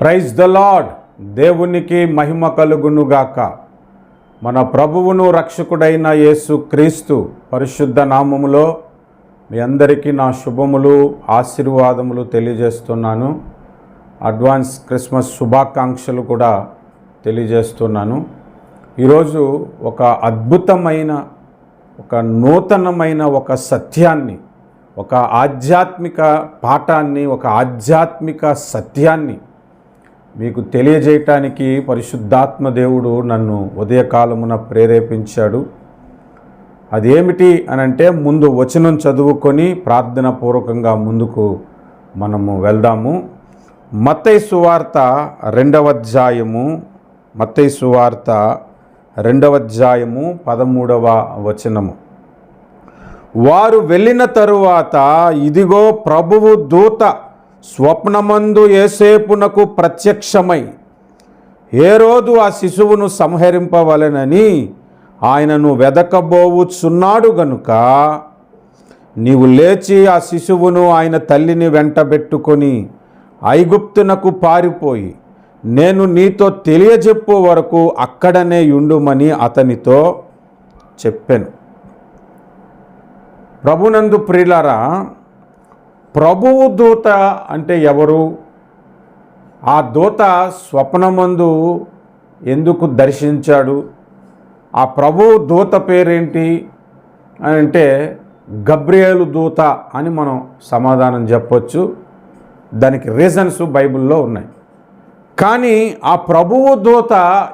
Praise the lord దేవునికి మహిమ కలుగునుగాక. మన ప్రభువును రక్షకుడైన యేసు క్రీస్తు పరిశుద్ధ నామములో మీ అందరికీ నా శుభములు ఆశీర్వాదములు తెలియజేస్తున్నాను. అడ్వాన్స్ క్రిస్మస్ శుభాకాంక్షలు కూడా తెలియజేస్తున్నాను. ఈరోజు ఒక అద్భుతమైన ఒక నూతనమైన ఒక సత్యాన్ని ఒక ఆధ్యాత్మిక పాఠాన్ని ఒక ఆధ్యాత్మిక సత్యాన్ని మీకు తెలియజేయటానికి పరిశుద్ధాత్మ దేవుడు నన్ను ఉదయకాలమున ప్రేరేపించాడు. అదేమిటి అని అంటే ముందు వచనం చదువుకొని ప్రార్థన పూర్వకంగా ముందుకు మనము వెళ్దాము. మత్తై సువార్త రెండవ అధ్యాయము మత్తై సువార్త రెండవ అధ్యాయము పదమూడవ వచనము. వారు వెళ్ళిన తరువాత ఇదిగో ప్రభువు దూత స్వప్నమందు ఏసేపునకు ప్రత్యక్షమై ఏ రోజు ఆ శిశువును సంహరింపవలెనని ఆయనను వెదకబోవుచున్నాడు గనుక నీవు లేచి ఆ శిశువును ఆయన తల్లిని వెంటబెట్టుకొని ఐగుప్తునకు పారిపోయి నేను నీతో తెలియజెప్పు వరకు అక్కడనే ఉండుమని అతనితో చెప్పాను. ప్రభునందు ప్రియులారా ప్రభువు దూత అంటే ఎవరు? ఆ దూత స్వప్నమందు ఎందుకు దర్శించాడు? ఆ ప్రభువు దూత పేరేంటి అని అంటే గబ్రియేలు దూత అని మనం సమాధానం చెప్పొచ్చు. దానికి రీజన్స్ బైబిల్లో ఉన్నాయి. కానీ ఆ ప్రభువు దూత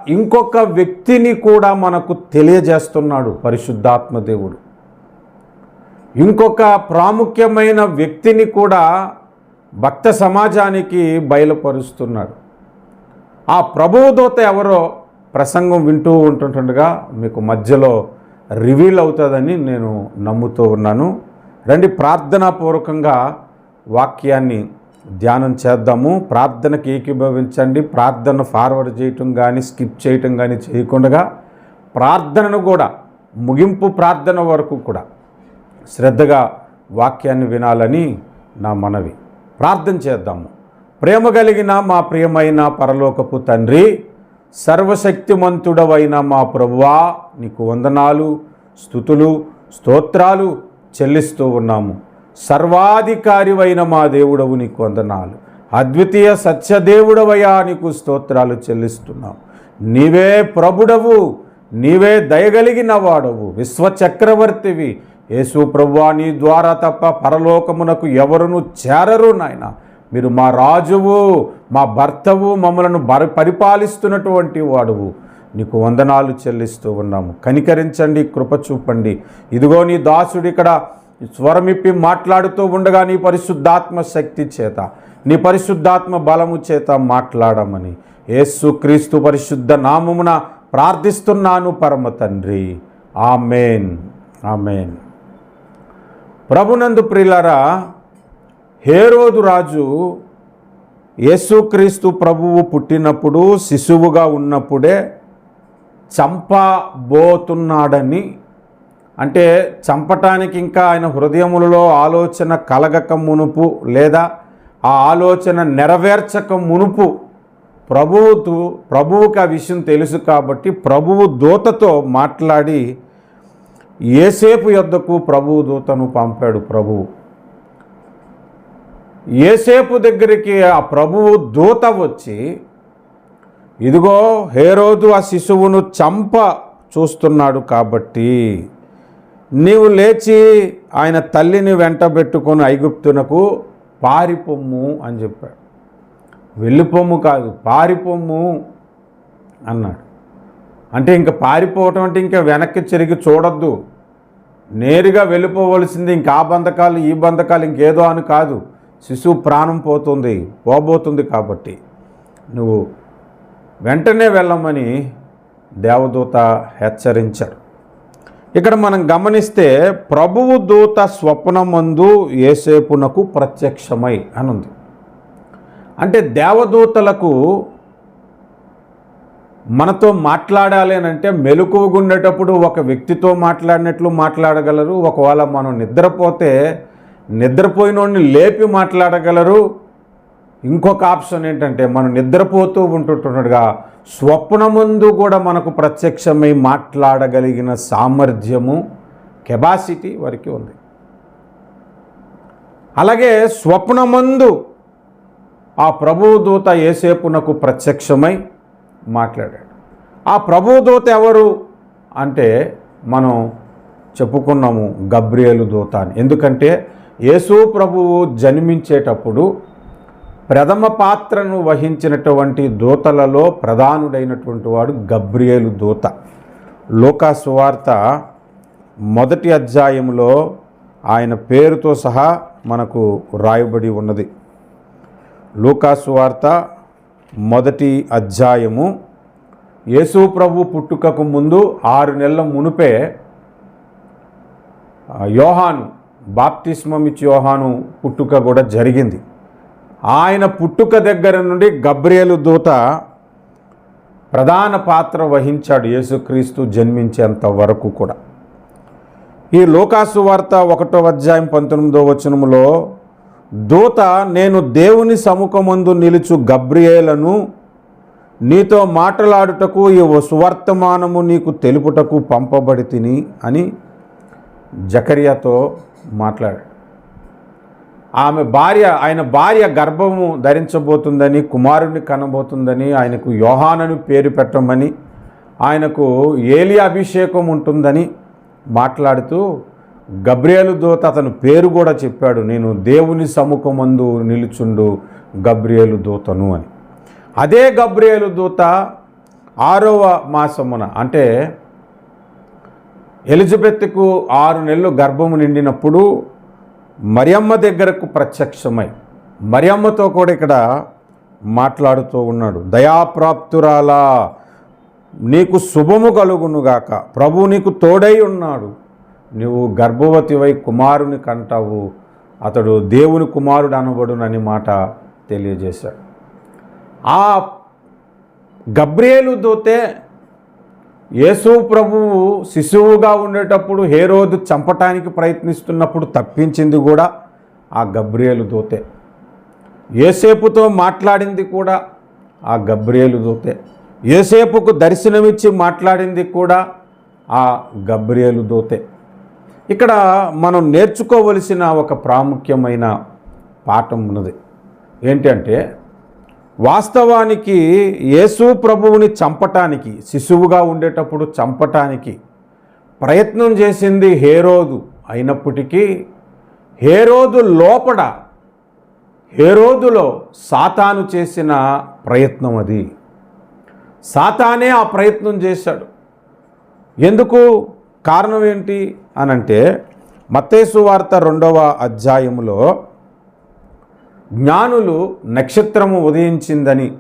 ఇంకొక వ్యక్తిని కూడా మనకు తెలియజేస్తున్నాడు పరిశుద్ధాత్మ దేవుడు. ఇంకొక ప్రాముఖ్యమైన వ్యక్తిని కూడా భక్త సమాజానికి బయలుపరుస్తున్నాడు. ఆ ప్రభువుదూత ఎవరో ప్రసంగం వింటూ ఉంటుండగా మీకు మధ్యలో రివీల్ అవుతుందని నేను నమ్ముతూ ఉన్నాను. రండి ప్రార్థనాపూర్వకంగా వాక్యాన్ని ధ్యానం చేద్దాము. ప్రార్థనకి ఏకీభవించండి. ప్రార్థన ఫార్వర్డ్ చేయటం కానీ స్కిప్ చేయటం కానీ చేయకుండా ప్రార్థనను కూడా ముగింపు ప్రార్థన వరకు కూడా శ్రద్ధగా వాక్యాన్ని వినాలని నా మనవి. ప్రార్థన చేద్దాము. ప్రేమ కలిగిన మా ప్రియమైన పరలోకపు తండ్రి సర్వశక్తిమంతుడవైన మా ప్రభువా నీకు వందనాలు స్థుతులు స్తోత్రాలు చెల్లిస్తూ ఉన్నాము. సర్వాధికారివైన మా దేవుడవు నీకు వందనాలు. అద్వితీయ సత్యదేవుడవయా నీకు స్తోత్రాలు చెల్లిస్తున్నాం. నీవే ప్రభుడవు నీవే దయగలిగిన వాడవు. విశ్వచక్రవర్తివి యేసు ప్రభువా నీ ద్వారా తప్ప పరలోకమునకు ఎవరును చేరరు నాయన. మీరు మా రాజువు మా భర్తవు మమ్మలను బర పరిపాలిస్తున్నటువంటి వాడువు. నీకు వందనాలు చెల్లిస్తూ ఉన్నాము. కనికరించండి కృప చూపండి. ఇదిగో నీ దాసుడు ఇక్కడ స్వరమిప్పి మాట్లాడుతూ ఉండగా నీ పరిశుద్ధాత్మ శక్తి చేత నీ పరిశుద్ధాత్మ బలము చేత మాట్లాడమని యేసు క్రీస్తు పరిశుద్ధ నామమున ప్రార్థిస్తున్నాను పరమ తండ్రి. ఆమెన్. ఆమెన్. ప్రభునందు ప్రిలరా హేరోదు రాజు యేసుక్రీస్తు ప్రభువు పుట్టినప్పుడు శిశువుగా ఉన్నప్పుడే చంపబోతున్నాడని అంటే చంపటానికి ఇంకా ఆయన హృదయములలో ఆలోచన కలగక మునుపు లేదా ఆ ఆలోచన నెరవేర్చక మునుపు ప్రభువుతు ప్రభువుకి ఆ విషయం తెలుసు కాబట్టి ప్రభువు దూతతో మాట్లాడి ఏసేపు యొద్దకు ప్రభువు దూతను పంపాడు ప్రభువు ఏసేపు దగ్గరికి ఆ ప్రభువు దూత వచ్చి ఇదిగో హేరోదు ఆ శిశువును చంప చూస్తున్నాడు కాబట్టి నీవు లేచి ఆయన తల్లిని వెంటబెట్టుకొని ఐగుప్తునకు పారిపొమ్ము అని చెప్పాడు. వెళ్ళిపొమ్ము కాదు పారిపొమ్ము అన్నాడు. అంటే ఇంకా పారిపోవటం అంటే ఇంకా వెనక్కి తిరిగి చూడొద్దు. నేరుగా వెళ్ళిపోవలసింది ఇంకా ఆ బంధకాలు ఈ బంధకాలు ఇంకేదో అని కాదు. శిశువు ప్రాణం పోతుంది పోబోతుంది కాబట్టి. నువ్వు వెంటనే వెళ్ళమని దేవదూత హెచ్చరించాడు ఇక్కడ మనం గమనిస్తే ప్రభువు దూత స్వప్నమందు ఏసేపునకు ప్రత్యక్షమై అని ఉంది అంటే దేవదూతలకు మనతో మాట్లాడాలి అని అంటే మెలకువగా ఉండేటప్పుడు ఒక వ్యక్తితో మాట్లాడినట్లు మాట్లాడగలరు ఒకవేళ మనం నిద్రపోతే నిద్రపోయినోడిని లేపి మాట్లాడగలరు. ఇంకొక ఆప్షన్ ఏంటంటే మనం నిద్రపోతూ ఉంటుంటున్నట్టుగా స్వప్నముందు కూడా మనకు ప్రత్యక్షమై మాట్లాడగలిగిన సామర్థ్యము కెపాసిటీ వారికి ఉంది. అలాగే స్వప్నమందు ఆ ప్రభువు దూత ఏసేపునకు ప్రత్యక్షమై మాట్లాడాడు. ఆ ప్రభువు దూత ఎవరు? అంటే మనం చెప్పుకున్నాము గబ్రియేలు దూత అని. ఎందుకంటే యేసు ప్రభువు జన్మించేటప్పుడు ప్రథమ పాత్రను వహించినటువంటి దూతలలో ప్రధానుడైనటువంటి వాడు గబ్రియేలు దూత. లోకాసువార్త మొదటి అధ్యాయంలో ఆయన పేరుతో సహా మనకు రాయబడి ఉన్నది. లోకాసువార్త మొదటి అధ్యాయము. యేసు ప్రభు పుట్టుకకు ముందు ఆరు నెలల మునుపే యోహాను బాప్తిస్మం ఇచ్చి యోహాను పుట్టుక కూడా జరిగింది. ఆయన పుట్టుక దగ్గర నుండి గబ్రియలు దూత ప్రధాన పాత్ర వహించాడు యేసుక్రీస్తు జన్మించేంత వరకు కూడా. ఈ లోకాసు వార్త ఒకటో అధ్యాయం పంతొమ్మిదో వచనములో దూత నేను దేవుని సముఖమందు నిలుచు గబ్రియేలను నీతో మాట్లాడుటకు ఈ సువర్తమానము నీకు తెలుపుటకు పంపబడి తిని అని జకరియాతో మాట్లాడాడు. ఆమె భార్య ఆయన భార్య గర్భము ధరించబోతుందని కుమారుని కనబోతుందని ఆయనకు యోహానను పేరు పెట్టమని ఆయనకు ఏలి అభిషేకం ఉంటుందని మాట్లాడుతూ గబ్రియేలు దూత అతను పేరు కూడా చెప్పాడు నేను దేవుని సముఖమందు నిలుచుండు గబ్రియేలు దూతను అని. అదే గబ్రియేలు దూత ఆరవ మాసమున అంటే ఎలిజబెత్కు ఆరు నెలలు గర్భము నిండినప్పుడు మరియమ్మ దగ్గరకు ప్రత్యక్షమై మరియమ్మతో కూడా ఇక్కడ మాట్లాడుతూ ఉన్నాడు దయాప్రాప్తురాలా నీకు శుభము కలుగునుగాక ప్రభు నీకు తోడై ఉన్నాడు నువ్వు గర్భవతివై కుమారుని కంటావు. అతడు దేవుని కుమారుడు అనబడునని మాట తెలియజేశాడు. ఆ గబ్రియేలు దూతే యేసు ప్రభువు శిశువుగా ఉండేటప్పుడు హేరోదు చంపటానికి ప్రయత్నిస్తున్నప్పుడు తప్పించింది కూడా ఆ గబ్రియేలు దూతే. ఏసేపుతో మాట్లాడింది కూడా ఆ గబ్రియేలు దూతే. ఏసేపుకు దర్శనమిచ్చి మాట్లాడింది కూడా ఆ గబ్రియేలు దూతే. ఇక్కడ మనం నేర్చుకోవలసిన ఒక ప్రాముఖ్యమైన పాఠం ఉన్నది. ఏంటంటే వాస్తవానికి యేసు ప్రభువుని చంపటానికి శిశువుగా ఉండేటప్పుడు చంపటానికి ప్రయత్నం చేసింది హేరోదు అయినప్పటికీ హేరోదు లోపడ హేరోదులో సాతాను చేసిన ప్రయత్నం అది. సాతానే ఆ ప్రయత్నం చేశాడు. ఎందుకు? కారణం ఏంటి? అనంటే మత్తేసు వార్త రెండవ అధ్యాయములో జ్ఞానులు నక్షత్రము ఉదయించిందని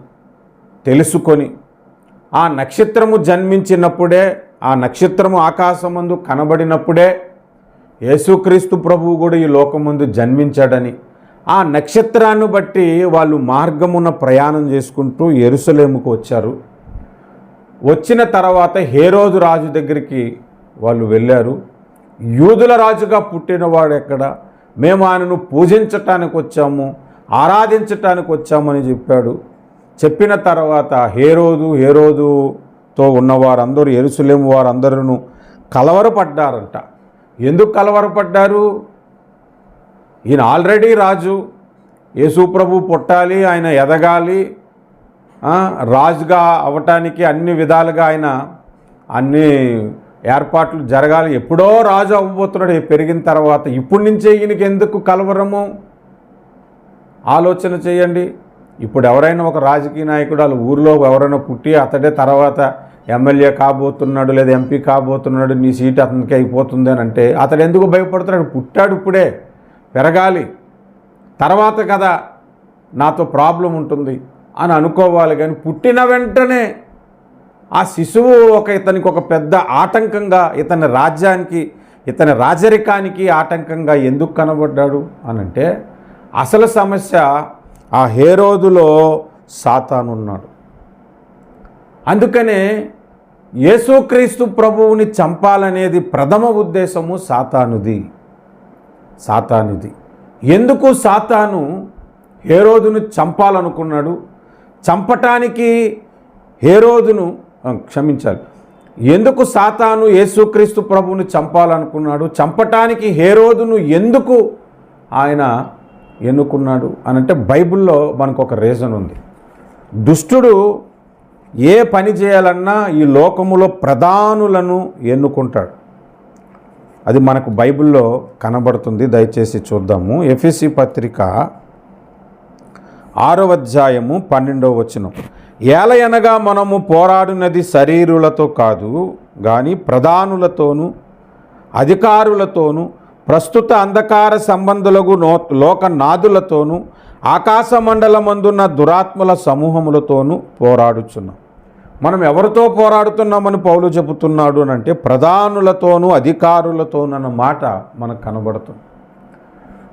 తెలుసుకొని ఆ నక్షత్రము జన్మించినప్పుడే ఆ నక్షత్రము ఆకాశమందు కనబడినప్పుడే యేసుక్రీస్తు ప్రభువు కూడా ఈ లోకముందు జన్మించాడని ఆ నక్షత్రాన్ని బట్టి వాళ్ళు మార్గమున ప్రయాణం చేసుకుంటూ ఎరుసలేముకు వచ్చారు. వచ్చిన తర్వాత హేరోజు రాజు దగ్గరికి వాళ్ళు వెళ్ళారు. యూదుల రాజుగా పుట్టినవాడు ఎక్కడ మేము ఆయనను పూజించటానికి వచ్చాము ఆరాధించటానికి వచ్చామని చెప్పాడు. చెప్పిన తర్వాత హేరోదు హేరోదుతో ఉన్నవారందరూ ఎరుసలేం వారందరూ కలవరపడ్డారంట. ఎందుకు కలవరపడ్డారు? ఈయన ఆల్రెడీ రాజు. యేసుప్రభు పుట్టాలి ఆయన ఎదగాలి రాజుగా అవటానికి అన్ని విధాలుగా ఆయన అన్నీ ఏర్పాట్లు జరగాలి. ఎప్పుడో రాజు అవ్వబోతున్నాడు. పెరిగిన తర్వాత ఇప్పటి నుంచే ఈయనకి ఎందుకు కలవరము? ఆలోచన చేయండి. ఇప్పుడు ఎవరైనా ఒక రాజకీయ నాయకుడు వాళ్ళ ఊర్లో ఎవరైనా పుట్టి అతడే తర్వాత ఎమ్మెల్యే కాబోతున్నాడు లేదా ఎంపీ కాబోతున్నాడు నీ సీట్ అతనికి అయిపోతుంది అని అంటే అతడు ఎందుకు భయపడుతున్నాడు? పుట్టాడు ఇప్పుడే. పెరగాలి. తర్వాత కదా నాతో ప్రాబ్లం ఉంటుంది అని అనుకోవాలి. కానీ పుట్టిన వెంటనే ఆ శిశువు ఒక ఇతనికి ఒక పెద్ద ఆటంకంగా ఇతని రాజ్యానికి ఇతని రాజరికానికి ఆటంకంగా ఎందుకు కనబడ్డాడు అనంటే అసలు సమస్య ఆ హేరోదులో సాతానున్నాడు అందుకనే యేసుక్రీస్తు ప్రభువుని చంపాలనేది ప్రథమ ఉద్దేశము సాతానుది. సాతానుది. ఎందుకు సాతాను? హేరోదును చంపాలనుకున్నాడు. చంపటానికి హేరోదును క్షమించాలి. ఎందుకు సాతాను యేసుక్రీస్తు ప్రభువుని చంపాలనుకున్నాడు? చంపటానికి హేరోదును ఎందుకు ఆయన ఎన్నుకున్నాడు? అని అంటే బైబిల్లో మనకు ఒక రీజన్ ఉంది. దుష్టుడు ఏ పని చేయాలన్నా ఈ లోకములో ప్రధానులను ఎన్నుకుంటాడు. అది మనకు బైబిల్లో కనబడుతుంది. దయచేసి చూద్దాము. ఎఫ్ఎసి పత్రిక ఆరో అధ్యాయము పన్నెండవ వచనం. ఏలయనగా మనము పోరాడినది శరీరులతో కాదు కానీ ప్రధానులతోనూ అధికారులతోనూ ప్రస్తుత అంధకార సంబంధులకు నో లోకనాథులతోనూ ఆకాశ మండలమందున్న దురాత్మల సమూహములతోనూ పోరాడుచున్నాం. మనం ఎవరితో పోరాడుతున్నామని పౌలు చెబుతున్నాడు అని అంటే ప్రధానులతోనూ అధికారులతోనూ అన్న మాట మనకు కనబడుతుంది.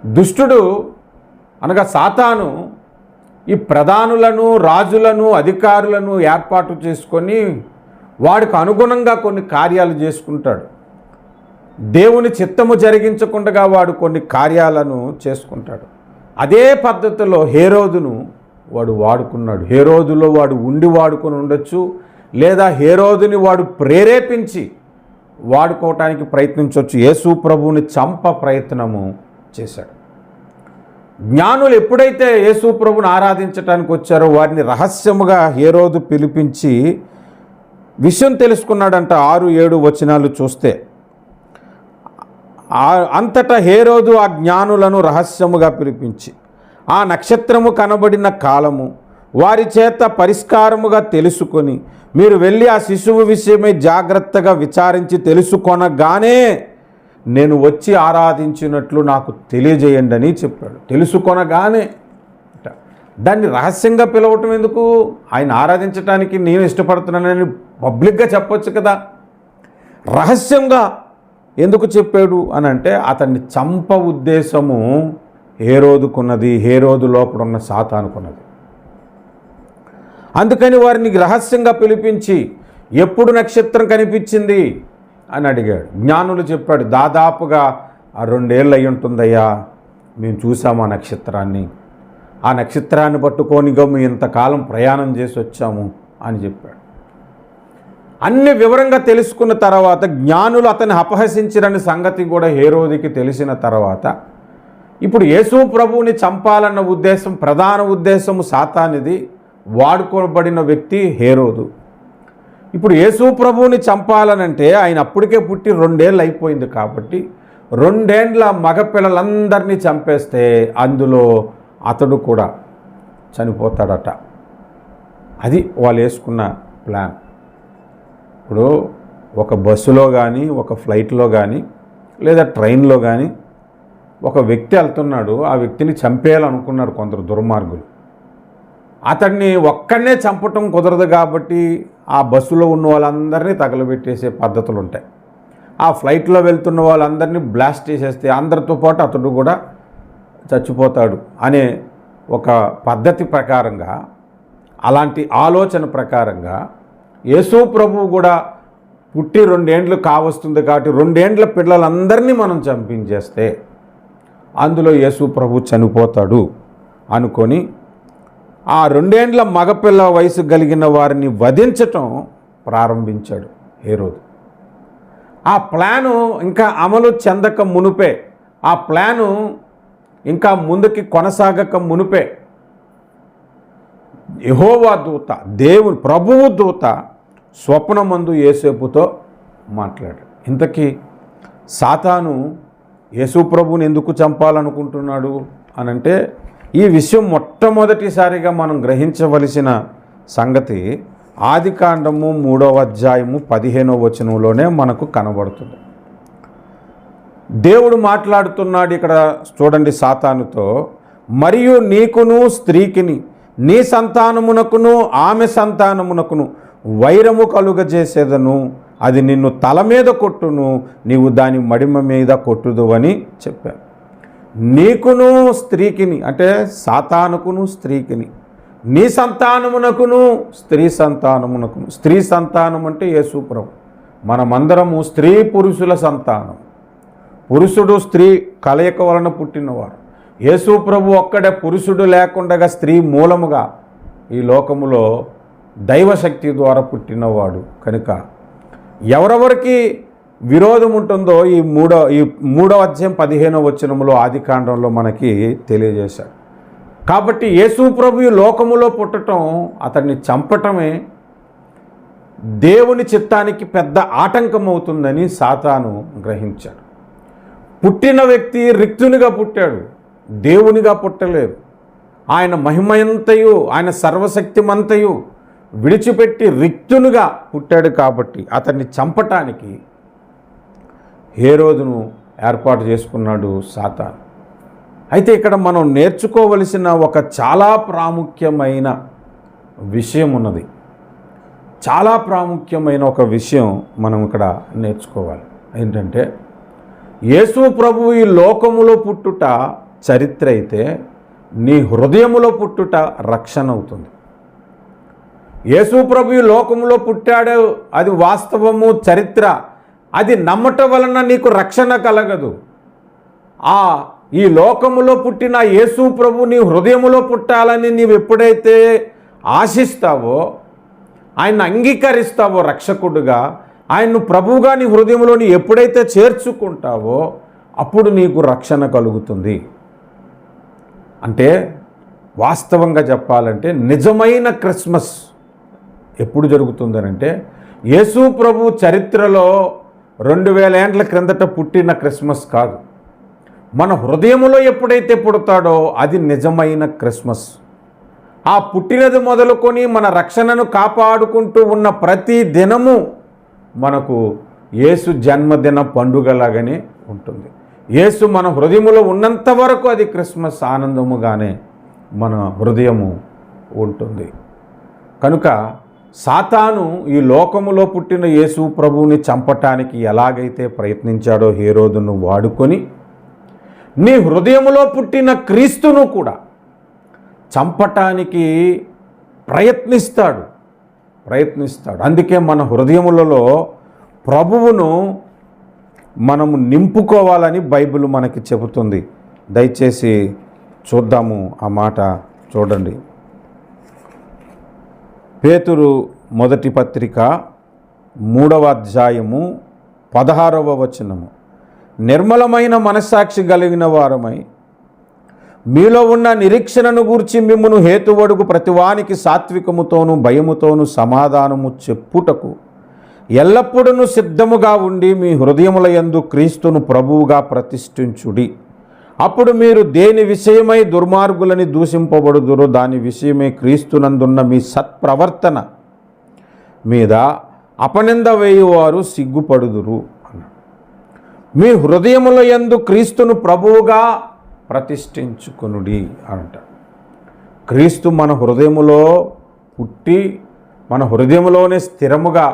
దుష్టుడు అనగా సాతాను ఈ ప్రధానులను రాజులను అధికారులను ఏర్పాటు చేసుకొని వాడికి అనుగుణంగా కొన్ని కార్యాలు చేసుకుంటాడు. దేవుని చిత్తము జరిగించకుండా వాడు కొన్ని కార్యాలను చేసుకుంటాడు. అదే పద్ధతిలో హేరోదును వాడు వాడుకున్నాడు. హేరోదులో వాడు ఉండి వాడుకొని ఉండొచ్చు లేదా హేరోదుని వాడు ప్రేరేపించి వాడుకోవటానికి ప్రయత్నించవచ్చు యేసు ప్రభువుని చంప ప్రయత్నము చేశాడు. జ్ఞానులు ఎప్పుడైతే యేసు ప్రభుని ఆరాధించటానికి వచ్చారో వారిని రహస్యముగా హేరోదు పిలిపించి విషయం తెలుసుకున్నాడంట ఆరు ఏడు వచనాలు చూస్తే. అంతటా హేరోదు ఆ జ్ఞానులను రహస్యముగా పిలిపించి ఆ నక్షత్రము కనబడిన కాలము వారి చేత పరిష్కారముగా తెలుసుకొని మీరు వెళ్ళి ఆ శిశువు విషయమై జాగ్రత్తగా విచారించి తెలుసుకొనగానే నేను వచ్చి ఆరాధించినట్లు నాకు తెలియజేయండి అని చెప్పాడు. తెలుసుకొనగానే దాన్ని రహస్యంగా పిలవటం ఎందుకు? ఆయన ఆరాధించడానికి నేను ఇష్టపడుతున్నానని పబ్లిక్గా చెప్పొచ్చు కదా. రహస్యంగా ఎందుకు చెప్పాడు అని అంటే అతన్ని చంప ఉద్దేశము హేరోదుకున్నది హేరోదు లోపల ఉన్న సాతానుకున్నది. అందుకని వారిని రహస్యంగా పిలిపించి ఎప్పుడు నక్షత్రం కనిపించింది? అని అడిగాడు. జ్ఞానులు చెప్పాడు దాదాపుగా ఆ రెండేళ్ళు అయి ఉంటుందయ్యా మేము చూసాము ఆ నక్షత్రాన్ని. ఆ నక్షత్రాన్ని పట్టుకోనిగా మేము ఇంతకాలం ప్రయాణం చేసి వచ్చాము అని చెప్పాడు. అన్ని వివరంగా తెలుసుకున్న తర్వాత జ్ఞానులు అతన్ని అపహసించిరని సంగతి కూడా హేరోదికి తెలిసిన తర్వాత ఇప్పుడు యేసు ప్రభువుని చంపాలన్న ఉద్దేశం ప్రధాన ఉద్దేశము సాతానిది వాడుకోబడిన వ్యక్తి హేరోదు. ఇప్పుడు యేసు ప్రభువుని చంపాలనంటే ఆయన అప్పటికే పుట్టి రెండేళ్ళు అయిపోయింది కాబట్టి రెండేండ్ల మగపిల్లలందరినీ చంపేస్తే అందులో అతడు కూడా చనిపోతాడట. అది వాళ్ళు వేసుకున్న ప్లాన్. ఇప్పుడు ఒక బస్సులో కానీ ఒక ఫ్లైట్లో కానీ లేదా ట్రైన్లో కానీ ఒక వ్యక్తి వెళ్తున్నాడు ఆ వ్యక్తిని చంపేయాలనుకున్నారు కొందరు దుర్మార్గులు. అతన్ని ఒక్కడనే చంపటం కుదరదు కాబట్టి ఆ బస్సులో ఉన్న వాళ్ళందరినీ తగలబెట్టేసే పద్ధతులు ఉంటాయి ఆ ఫ్లైట్లో వెళ్తున్న వాళ్ళందరినీ బ్లాస్ట్ చేసేస్తే అందరితో పాటు అతడు కూడా చచ్చిపోతాడు అనే ఒక పద్ధతి ప్రకారంగా అలాంటి ఆలోచన ప్రకారంగా యేసు ప్రభువు కూడా పుట్టి రెండేండ్లు కావస్తుంది కాబట్టి రెండేండ్ల పిల్లలందరినీ మనం చంపించేస్తే అందులో యేసు ప్రభు చనిపోతాడు అనుకొని ఆ రెండేండ్ల మగపిల్ల వయసు కలిగిన వారిని వధించటం ప్రారంభించాడు హేరోదు. ఆ ప్లాను ఇంకా అమలు చెందక మునుపే ఆ ప్లాను ఇంకా ముందుకి కొనసాగక మునుపే యహోవా దూత దేవుని ప్రభువు దూత స్వప్నమందు ఏసేపుతో మాట్లాడాడు. ఇంతకీ సాతాను యేసు ప్రభుని ఎందుకు చంపాలనుకుంటున్నాడు అనంటే ఈ విషయం మొట్టమొదటిసారిగా మనం గ్రహించవలసిన సంగతి ఆదికాండము మూడవ అధ్యాయము పదిహేనవ వచనంలోనే మనకు కనబడుతుంది. దేవుడు మాట్లాడుతున్నాడు ఇక్కడ చూడండి సాతానుతో మరియు నీకును స్త్రీకిని నీ సంతానమునకును ఆమె సంతానమునకును వైరము కలుగజేసేదను. అది నిన్ను తల మీద కొట్టును నీవు దాని మడిమ మీద కొట్టుదు అని చెప్పాను నీకును స్త్రీకిని అంటే సాతానుకును స్త్రీకిని. నీ సంతానమునకును స్త్రీ సంతానమునకును. స్త్రీ సంతానం అంటే యేసుప్రభు మనమందరము స్త్రీ పురుషుల సంతానం. పురుషుడు స్త్రీ కలయిక వలన పుట్టినవారు యేసు ప్రభు ఒక్కడే పురుషుడు లేకుండా స్త్రీ మూలముగా ఈ లోకములో దైవశక్తి ద్వారా పుట్టినవాడు. కనుక ఎవరెవరికి విరోధం ఉంటుందో ఈ మూడో ఈ మూడవ అధ్యాయం పదిహేనో వచనములో ఆది కాండంలో మనకి తెలియజేశాడు. కాబట్టి యేసు ప్రభు లోకములో పుట్టటం అతన్ని చంపటమే దేవుని చిత్తానికి పెద్ద ఆటంకం అవుతుందని సాతాను గ్రహించాడు. పుట్టిన వ్యక్తి రిక్తునిగా పుట్టాడు దేవునిగా పుట్టలేదు ఆయన మహిమయంతయు ఆయన సర్వశక్తిమంతయు విడిచిపెట్టి రిక్తునిగా పుట్టాడు కాబట్టి అతన్ని చంపటానికి హేరోదును ఏర్పాటు చేసుకున్నాడు సాతాన్. అయితే ఇక్కడ మనం నేర్చుకోవలసిన ఒక చాలా ప్రాముఖ్యమైన విషయం ఉన్నది. చాలా ప్రాముఖ్యమైన ఒక విషయం మనం ఇక్కడ నేర్చుకోవాలి. ఏంటంటే యేసు ప్రభు ఈ లోకములో పుట్టుట చరిత్ర అయితే నీ హృదయములో పుట్టుట రక్షణ అవుతుంది. యేసు ప్రభు ఈ లోకములో పుట్టాడు అది వాస్తవము చరిత్ర. అది నమ్మటం వలన నీకు రక్షణ కలగదు. ఆ ఈ లోకములో పుట్టిన యేసు ప్రభు నీ హృదయములో పుట్టాలని నీవు ఎప్పుడైతే ఆశిస్తావో ఆయన అంగీకరిస్తావో రక్షకుడుగా ఆయన్ను ప్రభువుగా నీ హృదయంలోని ఎప్పుడైతే చేర్చుకుంటావో అప్పుడు నీకు రక్షణ కలుగుతుంది. అంటే వాస్తవంగా చెప్పాలంటే నిజమైన క్రిస్మస్ ఎప్పుడు జరుగుతుందనంటే యేసు ప్రభు చరిత్రలో రెండు వేల ఏండ్ల క్రిందట పుట్టిన క్రిస్మస్ కాదు. మన హృదయములో ఎప్పుడైతే పుడతాడో అది నిజమైన క్రిస్మస్. ఆ పుట్టినది మొదలుకొని మన రక్షణను కాపాడుకుంటూ ఉన్న ప్రతి దినము మనకు యేసు జన్మదిన పండుగలాగానే ఉంటుంది. యేసు మన హృదయములో ఉన్నంత వరకు అది క్రిస్మస్ ఆనందముగానే మన హృదయము ఉంటుంది. కనుక సాతాను ఈ లోకములో పుట్టిన యేసు ప్రభువుని చంపటానికి ఎలాగైతే ప్రయత్నించాడో హీరోదును వాడుకొని నీ హృదయములో పుట్టిన క్రీస్తును కూడా చంపటానికి ప్రయత్నిస్తాడు ప్రయత్నిస్తాడు. అందుకే మన హృదయములలో ప్రభువును మనము నింపుకోవాలని బైబిల్ మనకి చెబుతుంది. దయచేసి చూద్దాము ఆ మాట చూడండి. పేతురు మొదటి పత్రిక మూడవ అధ్యాయము పదహారవ వచనము. నిర్మలమైన మనస్సాక్షి కలిగిన వారమై మీలో ఉన్న నిరీక్షణను గూర్చి మిమ్మును హేతువడుగు ప్రతివానికి సాత్వికముతోనూ భయముతోనూ సమాధానము చెప్పుటకు ఎల్లప్పుడూ సిద్ధముగా ఉండి మీ హృదయముల యందు క్రీస్తును ప్రభువుగా ప్రతిష్ఠించుడి. అప్పుడు మీరు దేని విషయమై దుర్మార్గులని దూషింపబడుదురో దాని విషయమై క్రీస్తునందున్న మీ సత్ప్రవర్తన మీద అపనింద వేయువారు సిగ్గుపడుదురు మీ హృదయముల యందు క్రీస్తును ప్రభువుగా ప్రతిష్ఠించుకునుడి అంట. క్రీస్తు మన హృదయములో పుట్టి మన హృదయములోనే స్థిరముగా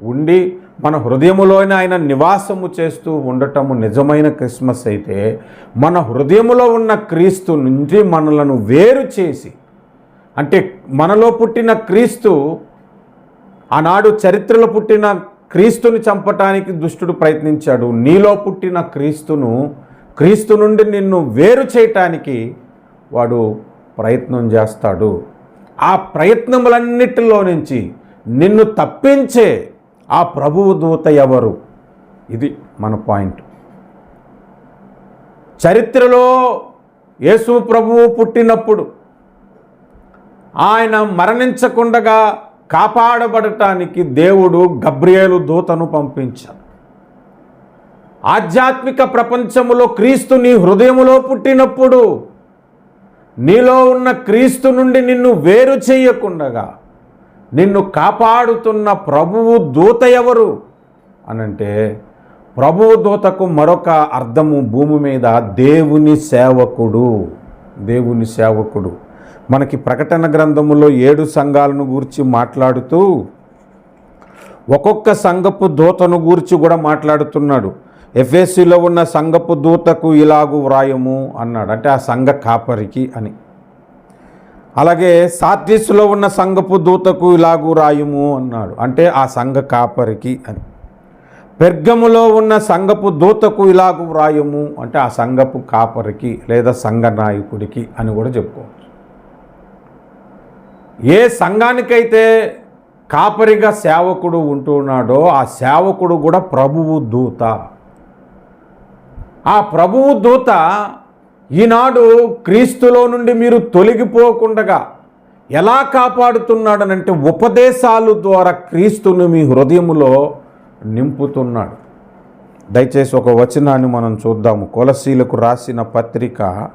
ఉండి మన హృదయములోనే ఆయన నివాసము చేస్తూ ఉండటము నిజమైన క్రిస్మస్ అయితే మన హృదయములో ఉన్న క్రీస్తు నుంచి మనలను వేరు చేసి అంటే మనలో పుట్టిన క్రీస్తు ఆనాడు చరిత్రలో పుట్టిన క్రీస్తుని చంపటానికి దుష్టుడు ప్రయత్నించాడు. నీలో పుట్టిన క్రీస్తును క్రీస్తు నుండి నిన్ను వేరు చేయటానికి వాడు ప్రయత్నం చేస్తాడు. ఆ ప్రయత్నములన్నిటిలో నుంచి నిన్ను తప్పించే ఆ ప్రభువు దూత ఎవరు? ఇది మన పాయింట్. చరిత్రలో యేసు ప్రభువు పుట్టినప్పుడు ఆయన మరణించకుండగా కాపాడబడటానికి దేవుడు గబ్రియేలు దూతను పంపించాడు. ఆధ్యాత్మిక ప్రపంచములో క్రీస్తు నీ హృదయములో పుట్టినప్పుడు నీలో ఉన్న క్రీస్తు నుండి నిన్ను వేరు చేయకుండగా నిన్ను కాపాడుతున్న ప్రభువు దూత ఎవరు? అనంటే ప్రభువు దూతకు మరొక అర్థము భూమి మీద దేవుని సేవకుడు. దేవుని సేవకుడు. మనకి ప్రకటన గ్రంథములో ఏడు సంఘాలను గూర్చి మాట్లాడుతూ ఒక్కొక్క సంఘపు దూతను గూర్చి కూడా మాట్లాడుతున్నాడు. ఎఫ్ఎస్సిలో ఉన్న సంఘపు దూతకు ఇలాగు వ్రాయము అన్నాడు. అంటే ఆ సంఘ కాపరికి అని. అలాగే సాత్విస్సులో ఉన్న సంఘపు దూతకు ఇలాగూ రాయుము అన్నాడు. అంటే ఆ సంఘ కాపరికి అని. పెర్గములో ఉన్న సంఘపు దూతకు ఇలాగు రాయుము అంటే ఆ సంఘపు కాపరికి లేదా సంఘ నాయకుడికి అని కూడా చెప్పుకోవచ్చు. ఏ సంఘానికైతే కాపరిగా సేవకుడు ఉంటున్నాడో ఆ సేవకుడు కూడా ప్రభువు దూత. ఆ ప్రభువు దూత ఈనాడు క్రీస్తులో నుండి మీరు తొలగిపోకుండగా ఎలా కాపాడుతున్నాడనంటే ఉపదేశాలు ద్వారా క్రీస్తును మీ హృదయములో నింపుతున్నాడు. దయచేసి ఒక వచనాన్ని మనం చూద్దాము. కొలసీలకు రాసిన పత్రిక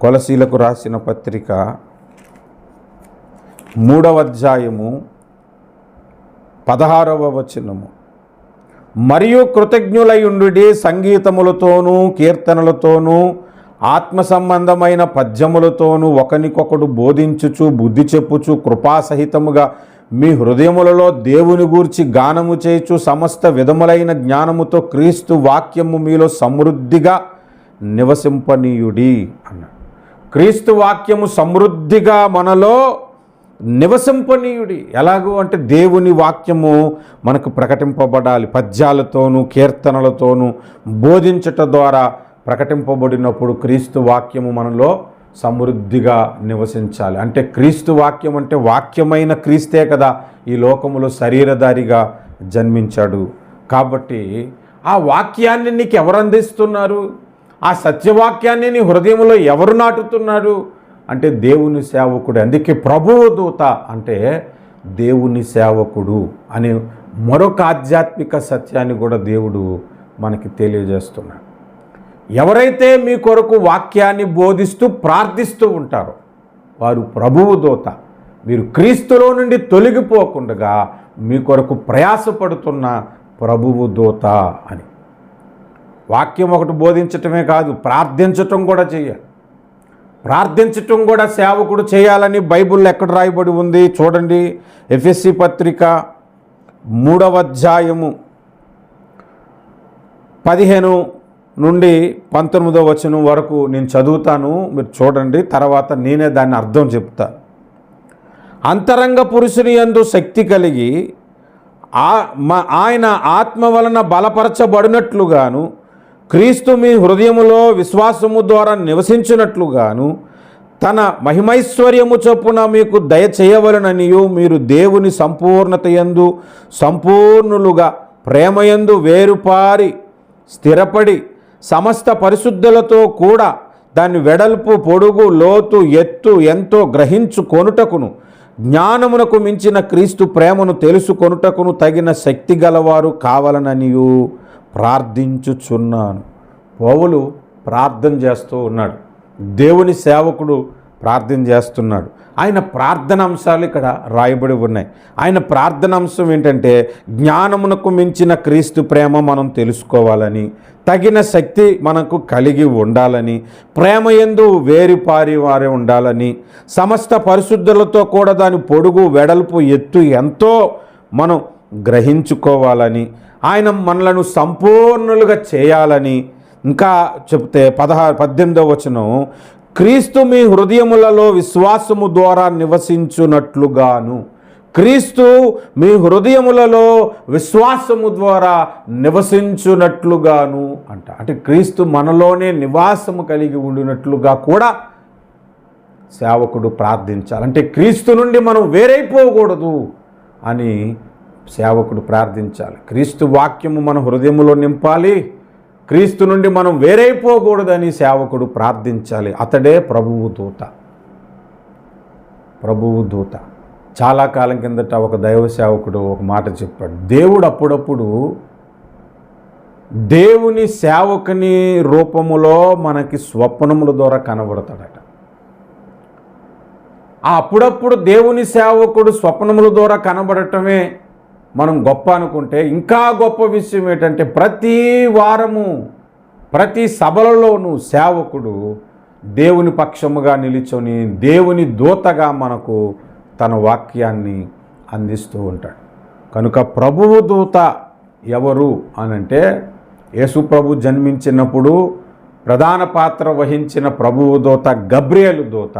కొలసీలకు రాసిన పత్రిక మూడవ అధ్యాయము పదహారవ వచనము. మరియు కృతజ్ఞులయుండుడి సంగీతములతోనూ కీర్తనలతోనూ ఆత్మ సంబంధమైన పద్యములతోనూ ఒకనికొకడు బోధించుచు బుద్ధి చెప్పుచు కృపాసహితముగా మీ హృదయములలో దేవుని గూర్చి గానము చేయుచు సమస్త విధములైన జ్ఞానముతో క్రీస్తు వాక్యము మీలో సమృద్ధిగా నివసింపనీయుడి అన్నాడు. క్రీస్తు వాక్యము సమృద్ధిగా మనలో నివసింపనీయుడి. ఎలాగో అంటే దేవుని వాక్యము మనకు ప్రకటింపబడాలి. పద్యాలతోనూ కీర్తనలతోనూ బోధించట ద్వారా ప్రకటింపబడినప్పుడు క్రీస్తు వాక్యము మనలో సమృద్ధిగా నివసించాలి. అంటే క్రీస్తు వాక్యం అంటే వాక్యమైన క్రీస్తే కదా ఈ లోకములో శరీరధారిగా జన్మించాడు. కాబట్టి ఆ వాక్యాన్ని నీకు ఎవరు అందిస్తున్నారు? ఆ సత్యవాక్యాన్ని నీ హృదయంలో ఎవరు నాటుతున్నారు? అంటే దేవుని సేవకుడు అందుకే ప్రభువు దూత అంటే దేవుని సేవకుడు అనే మరొక ఆధ్యాత్మిక సత్యాన్ని కూడా దేవుడు మనకి తెలియజేస్తున్నాడు. ఎవరైతే మీ కొరకు వాక్యాన్ని బోధిస్తూ ప్రార్థిస్తూ ఉంటారో వారు ప్రభువు దూత. మీరు క్రీస్తులో నుండి తొలగిపోకుండా మీ కొరకు ప్రయాసపడుతున్న ప్రభువు దూత అని. వాక్యం ఒకటి బోధించటమే కాదు ప్రార్థించటం కూడా చేయాలి ప్రార్థించటం కూడా సేవకుడు చేయాలని బైబిల్లో ఎక్కడ రాయబడి ఉంది చూడండి. ఎఫ్ఎస్సి పత్రిక మూడవ అధ్యాయము పదిహేను నుండి పంతొమ్మిదవ వచనం వరకు నేను చదువుతాను. మీరు చూడండి తర్వాత నేనే దాన్ని అర్థం చెప్తా. అంతరంగ పురుషుని యందు శక్తి కలిగి ఆ ఆయన ఆత్మ వలన బలపరచబడినట్లుగాను క్రీస్తు మీ హృదయములో విశ్వాసము ద్వారా నివసించినట్లుగాను తన మహిమైశ్వర్యము చొప్పున మీకు దయ చేయవలననియు మీరు దేవుని సంపూర్ణత యందు సంపూర్ణులుగా ప్రేమయందు వేరుపారి స్థిరపడి సమస్త పరిశుద్ధులతో కూడా దాని వెడల్పు పొడుగు లోతు ఎత్తు ఎంతో గ్రహించుకొనుటకును జ్ఞానమునకు మించిన క్రీస్తు ప్రేమను తెలుసుకొనుటకును తగిన శక్తి గలవారు కావాలననియు. ప్రార్థించుచున్నాను. పౌలు ప్రార్థన చేస్తూ ఉన్నాడు. దేవుని సేవకుడు ప్రార్థన చేస్తున్నాడు. ఆయన ప్రార్థన అంశాలు ఇక్కడ రాయబడి ఉన్నాయి. ఆయన ప్రార్థన అంశం ఏంటంటే జ్ఞానమునకు మించిన క్రీస్తు ప్రేమ మనం తెలుసుకోవాలని తగిన శక్తి మనకు కలిగి ఉండాలని ప్రేమ ఎందు వేరుపారి వారే ఉండాలని సమస్త పరిశుద్ధులతో కూడా దాని పొడుగు వెడల్పు ఎత్తు ఎంతో మనం గ్రహించుకోవాలని ఆయన మనలను సంపూర్ణులుగా చేయాలని ఇంకా చెప్తే పదహారు పద్దెనిమిదవ వచనం క్రీస్తు మీ హృదయములలో విశ్వాసము ద్వారా నివసించునట్లుగాను. క్రీస్తు మీ హృదయములలో విశ్వాసము ద్వారా నివసించునట్లుగాను అంట. అంటే క్రీస్తు మనలోనే నివాసము కలిగి ఉండినట్లుగా కూడా సేవకుడు ప్రార్థించాలి. అంటే క్రీస్తు నుండి మనం వేరైపోకూడదు అని సేవకుడు ప్రార్థించాలి. క్రీస్తు వాక్యము మన హృదయములో నింపాలి. క్రీస్తు నుండి మనం వేరైపోకూడదని సేవకుడు ప్రార్థించాలి. అతడే ప్రభువు దూత. ప్రభువు దూత. చాలా కాలం కిందట ఒక దైవ సేవకుడు ఒక మాట చెప్పాడు. దేవుడు అప్పుడప్పుడు దేవుని సేవకుని రూపములో మనకి స్వప్నముల ద్వారా కనబడతాడట. ఆ అప్పుడప్పుడు దేవుని సేవకుడు స్వప్నముల ద్వారా కనబడటమే మనం గొప్ప అనుకుంటే ఇంకా గొప్ప విషయం ఏంటంటే ప్రతి వారము ప్రతి సభలలోనూ సేవకుడు దేవుని పక్షముగా నిలుచొని దేవుని దూతగా మనకు తన వాక్యాన్ని అందిస్తూ ఉంటాడు. కనుక ప్రభువు దూత ఎవరు అనంటే యేసు ప్రభు జన్మించినప్పుడు ప్రధాన పాత్ర వహించిన ప్రభువు దూత గబ్రియలు దూత.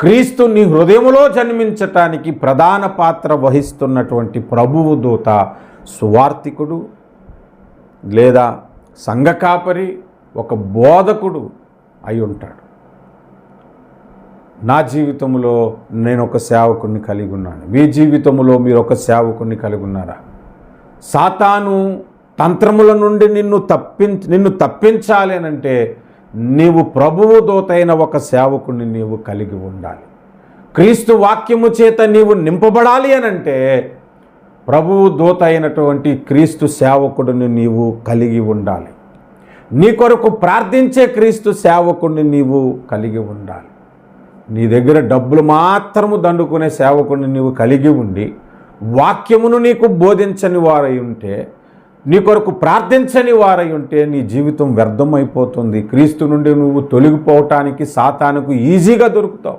క్రీస్తు నీ హృదయములో జన్మించటానికి ప్రధాన పాత్ర వహిస్తున్నటువంటి ప్రభువు దూత సువార్థికుడు లేదా సంఘకాపరి ఒక బోధకుడు అయి ఉంటాడు. నా జీవితంలో నేను ఒక సేవకుణ్ణి కలిగి ఉన్నాను. మీ జీవితంలో మీరు ఒక సేవకుడిని కలిగి ఉన్నారా? సాతాను తంత్రముల నుండి నిన్ను తప్పించ నిన్ను తప్పించాలి అంటే నీవు ప్రభువు దోతైన ఒక సేవకుని నీవు కలిగి ఉండాలి. క్రీస్తు వాక్యము చేత నీవు నింపబడాలి అని అంటే ప్రభువు దూత అయినటువంటి క్రీస్తు సేవకుడిని నీవు కలిగి ఉండాలి. నీ కొరకు ప్రార్థించే క్రీస్తు సేవకుడిని నీవు కలిగి ఉండాలి. నీ దగ్గర డబ్బులు మాత్రము దండుకునే సేవకుడిని నీవు కలిగి ఉండి వాక్యమును నీకు బోధించని వారై ఉంటే నీ కొరకు ప్రార్థించని వారై ఉంటే నీ జీవితం వ్యర్థం అయిపోతుంది క్రీస్తు నుండి నువ్వు తొలగిపోవటానికి సాతానుకు ఈజీగా దొరుకుతావు.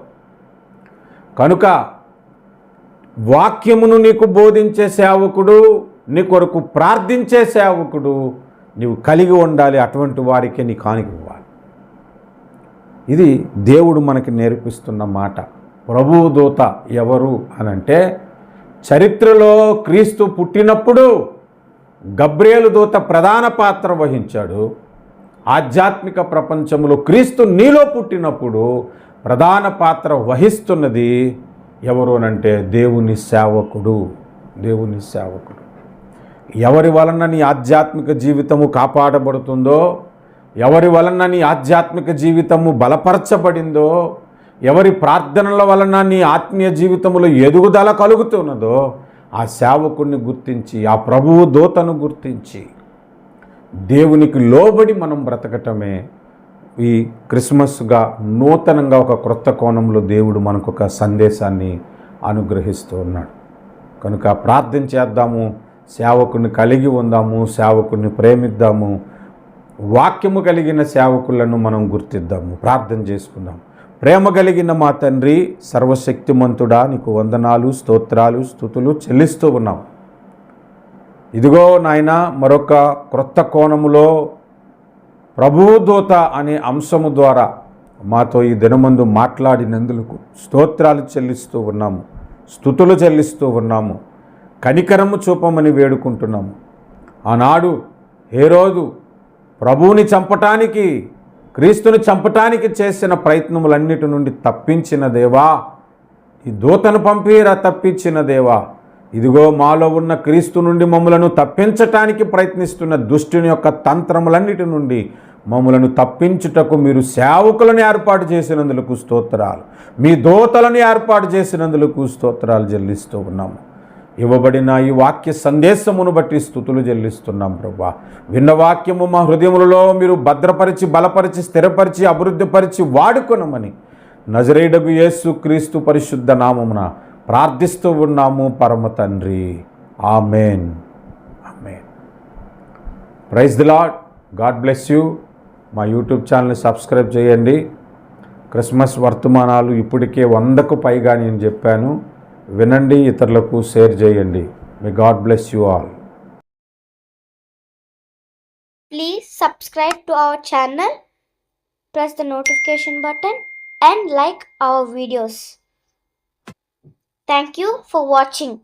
కనుక వాక్యమును నీకు బోధించే సేవకుడు నీ కొరకు ప్రార్థించే సేవకుడు నీవు కలిగి ఉండాలి. అటువంటి వారికి నీ కానుక ఇవ్వాలి. ఇది దేవుడు మనకి నేర్పిస్తున్న మాట. ప్రభువు దూత ఎవరు అనంటే చరిత్రలో క్రీస్తు పుట్టినప్పుడు గబ్రియేలు దూత ప్రధాన పాత్ర వహించాడు. ఆధ్యాత్మిక ప్రపంచంలో క్రీస్తు నీలో పుట్టినప్పుడు ప్రధాన పాత్ర వహిస్తున్నది ఎవరు దేవుని సేవకుడు దేవుని సేవకుడు. ఎవరి వలన నీ ఆధ్యాత్మిక జీవితము కాపాడబడుతుందో ఎవరి వలన నీ ఆధ్యాత్మిక జీవితము బలపరచబడిందో ఎవరి ప్రార్థనల వలన నీ ఆత్మీయ జీవితంలో ఎదుగుదల కలుగుతున్నదో ఆ సేవకుణ్ణి గుర్తించి ఆ ప్రభువు దూతను గుర్తించి దేవునికి లోబడి మనం బ్రతకటమే ఈ క్రిస్మస్గా నూతనంగా ఒక క్రొత్త కోణంలో దేవుడు మనకు ఒక సందేశాన్ని అనుగ్రహిస్తూ ఉన్నాడు. కనుక ప్రార్థన చేద్దాము సేవకుని కలిగి ఉందాము సేవకుని ప్రేమిద్దాము వాక్యము కలిగిన సేవకులను మనం గుర్తిద్దాము. ప్రార్థన చేసుకుందాము ప్రేమ కలిగిన మా తండ్రి సర్వశక్తిమంతుడా నీకు వందనాలు స్తోత్రాలు స్థుతులు చెల్లిస్తూ ఉన్నాం ఇదిగో నాయన మరొక క్రొత్త కోణములో ప్రభువు దూత అనే అంశము ద్వారా మాతో ఈ దినమందు మాట్లాడినందులకు స్తోత్రాలు చెల్లిస్తూ ఉన్నాము స్థుతులు చెల్లిస్తూ ఉన్నాము కనికరము చూపమని వేడుకుంటున్నాము. ఆనాడు ఏ రోజు ప్రభువుని చంపటానికి క్రీస్తును చంపటానికి చేసిన ప్రయత్నములన్నిటి నుండి తప్పించిన దేవా ఈ దూతను పంపిరా తప్పించిన దేవా. ఇదిగో మాలో ఉన్న క్రీస్తు నుండి మమ్మలను తప్పించటానికి ప్రయత్నిస్తున్న దుష్టుని యొక్క తంత్రములన్నిటి నుండి మమ్మలను తప్పించుటకు మీరు సేవకులను ఏర్పాటు చేసినందులకు స్తోత్రాలు. మీ దోతలను ఏర్పాటు చేసినందులకు స్తోత్రాలు చెల్లిస్తూ ఉన్నాము. ఇవ్వబడిన ఈ వాక్య సందేశమును బట్టి స్థుతులు చెల్లిస్తున్నాం ప్రభా. విన్న వాక్యము మా హృదయములలో మీరు భద్రపరిచి బలపరిచి స్థిరపరిచి అభివృద్ధిపరిచి వాడుకొనమని నజరేడగు యేసు క్రీస్తు పరిశుద్ధ నామమున ప్రార్థిస్తూ ఉన్నాము పరమ తండ్రి. Amen. Amen. Praise the lord god bless you. మా యూట్యూబ్ ఛానల్ని సబ్స్క్రైబ్ చేయండి. క్రిస్మస్ వర్తమానాలు ఇప్పటికే వందకు పైగా నేను చెప్పాను. వినండి ఇతరులకు షేర్ చేయండి. మీ god bless you all please subscribe to our channel press the notification button and like our videos thank you for watching